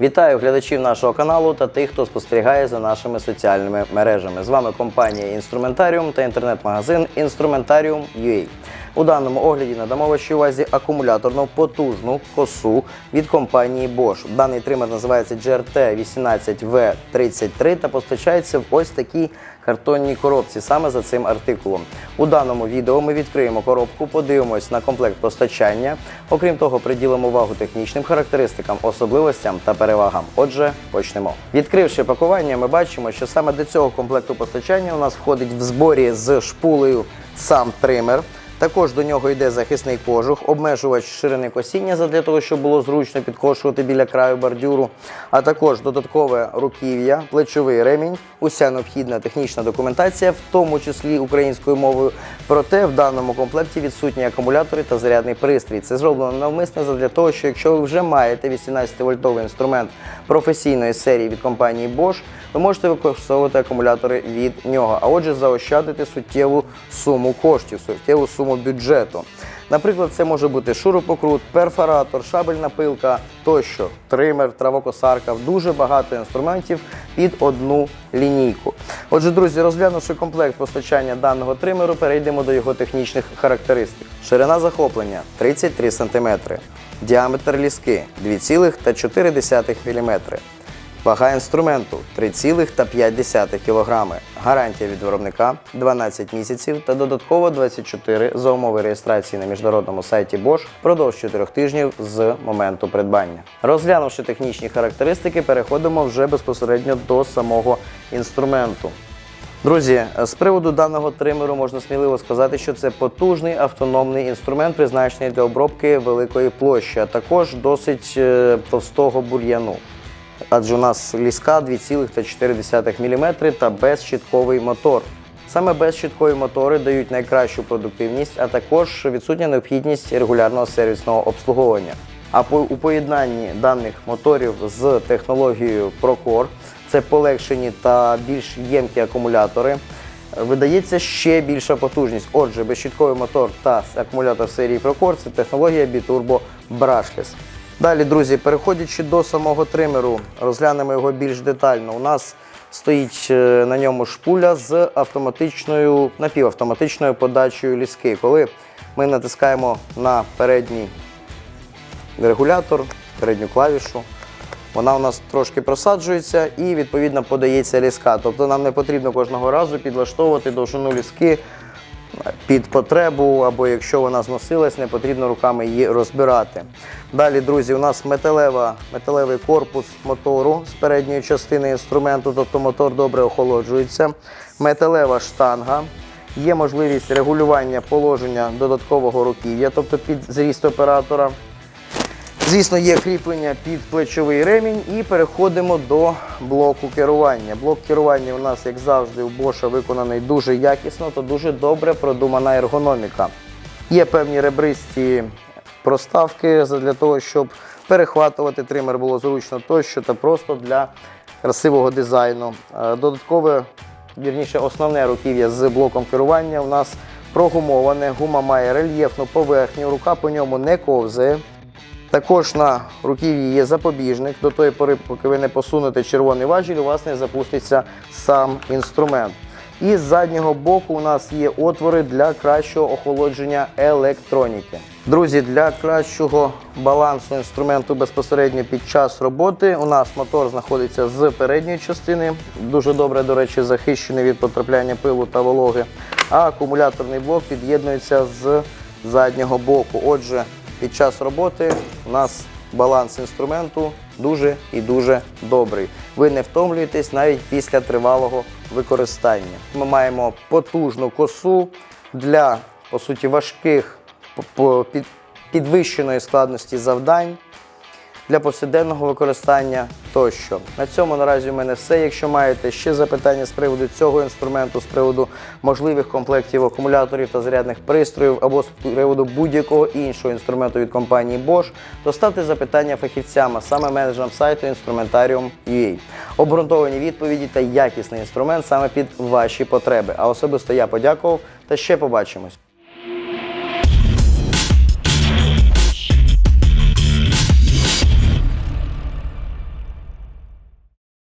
Вітаю глядачів нашого каналу та тих, хто спостерігає за нашими соціальними мережами. З вами компанія Інструментаріум та інтернет-магазин Instrumentarium.ua. У даному огляді надамо вашій увазі акумуляторну потужну косу від компанії Bosch. Даний тример називається GRT 18V33 та постачається в ось такій картонній коробці саме за цим артикулом. У даному відео ми відкриємо коробку, подивимось на комплект постачання. Окрім того, приділимо увагу технічним характеристикам, особливостям та перевагам. Отже, почнемо. Відкривши пакування, ми бачимо, що саме до цього комплекту постачання у нас входить в зборі з шпулею сам тример. Також до нього йде захисний кожух, обмежувач ширини косіння для того, щоб було зручно підкошувати біля краю бордюру, а також додаткове руків'я, плечовий ремінь, уся необхідна технічна документація, в тому числі українською мовою. Проте в даному комплекті відсутні акумулятори та зарядний пристрій. Це зроблено навмисно для того, що якщо ви вже маєте 18-вольтовий інструмент професійної серії від компанії Bosch, ви можете використовувати акумулятори від нього, а отже, заощадити суттєву суму коштів, суттєву суму бюджету. Наприклад, це може бути шурупокрут, перфоратор, шабельна пилка тощо, тример, травокосарка, дуже багато інструментів під одну лінійку. Отже, друзі, розглянувши комплект постачання даного тримеру, перейдемо до його технічних характеристик. Ширина захоплення 33 см, діаметр ліски 2,4 мм. Вага інструменту 3,5 кг. Гарантія від виробника 12 місяців та додатково 24 за умови реєстрації на міжнародному сайті Bosch впродовж 4 тижнів з моменту придбання. Розглянувши технічні характеристики, переходимо вже безпосередньо до самого інструменту. Друзі, з приводу даного тримеру можна сміливо сказати, що це потужний автономний інструмент, призначений для обробки великої площі, а також досить е, товстого бур'яну. Адже у нас ліска 2,4 мм та безщітковий мотор. Саме безщіткові мотори дають найкращу продуктивність, а також відсутня необхідність регулярного сервісного обслуговування. А по у поєднанні даних моторів з технологією Procore, це полегшені та більш ємкі акумулятори, видається ще більша потужність. Отже, безщітковий мотор та акумулятор серії Procore – це технологія Biturbo Brushless. Далі, друзі, переходячи до самого тримеру, розглянемо його більш детально. У нас стоїть е, на ньому шпуля з автоматичною напівавтоматичною подачею ліски. Коли ми натискаємо на передній регулятор, передню клавішу, вона у нас трошки просаджується і відповідно подається ліска. Тобто нам не потрібно кожного разу підлаштовувати довжину ліски під потребу, або якщо вона зносилась, не потрібно руками її розбирати. Далі, друзі, у нас металева, металевий корпус мотору з передньої частини інструменту, тобто мотор добре охолоджується. Металева штанга. Є можливість регулювання положення додаткового руків'я, тобто під зріст оператора. Звісно, є кріплення під плечовий ремінь і переходимо до блоку керування. Блок керування у нас, як завжди, у Bosch виконаний дуже якісно та дуже добре продумана ергономіка. Є певні ребристі проставки для того, щоб перехватувати тример було зручно тощо та просто для красивого дизайну. Е, Додаткове, вірніше, основне руків'я з блоком керування у нас прогумоване. Гума має рельєфну поверхню, рука по ньому не ковзає. Також на руків'ї є запобіжник. До тої пори, поки ви не посунете червоний важіль, у вас не запуститься сам інструмент. І з заднього боку у нас є отвори для кращого охолодження електроніки. Друзі, для кращого балансу інструменту безпосередньо під час роботи у нас мотор знаходиться з передньої частини, дуже добре, до речі, захищений від потрапляння пилу та вологи. А акумуляторний блок під'єднується з заднього боку. Отже, під час роботи у нас баланс інструменту дуже і дуже добрий. Ви не втомлюєтесь навіть після тривалого використання. Ми маємо потужну косу для по суті важких підвищеної складності завдань для повсякденного використання тощо. На цьому наразі у мене все. Якщо маєте ще запитання з приводу цього інструменту, з приводу можливих комплектів акумуляторів та зарядних пристроїв або з приводу будь-якого іншого інструменту від компанії Bosch, то ставте запитання фахівцям, а саме менеджерам сайту Instrumentarium.ua. Обґрунтовані відповіді та якісний інструмент саме під ваші потреби. А особисто я подякував та ще побачимось.